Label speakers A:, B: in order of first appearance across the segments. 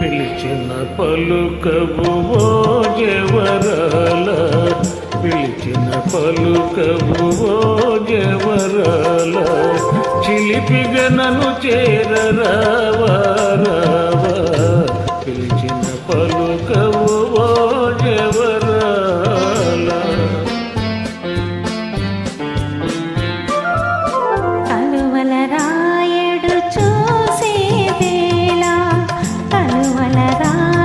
A: పిలిచిన పలుకబు జవరాల పిలిచిన పలుకబు జవరాల చిలిపిగనను చేరరా? மனதா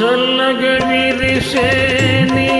A: சொல்லுக விரிசேனி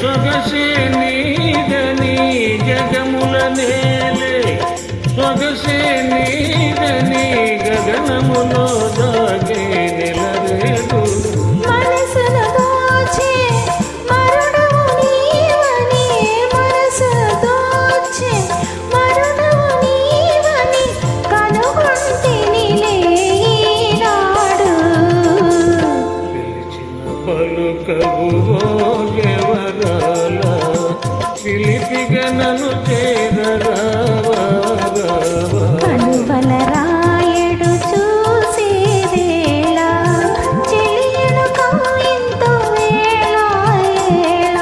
A: సొగసే నీదని జగముల నేలే. సొగసే నీదని గగనములో దాగే నిలరేదు. పలుకవు నన్ను
B: చేరరావల రాయడు చూసేవేళ చెలియను కౌయింతో వేళ
A: వేళ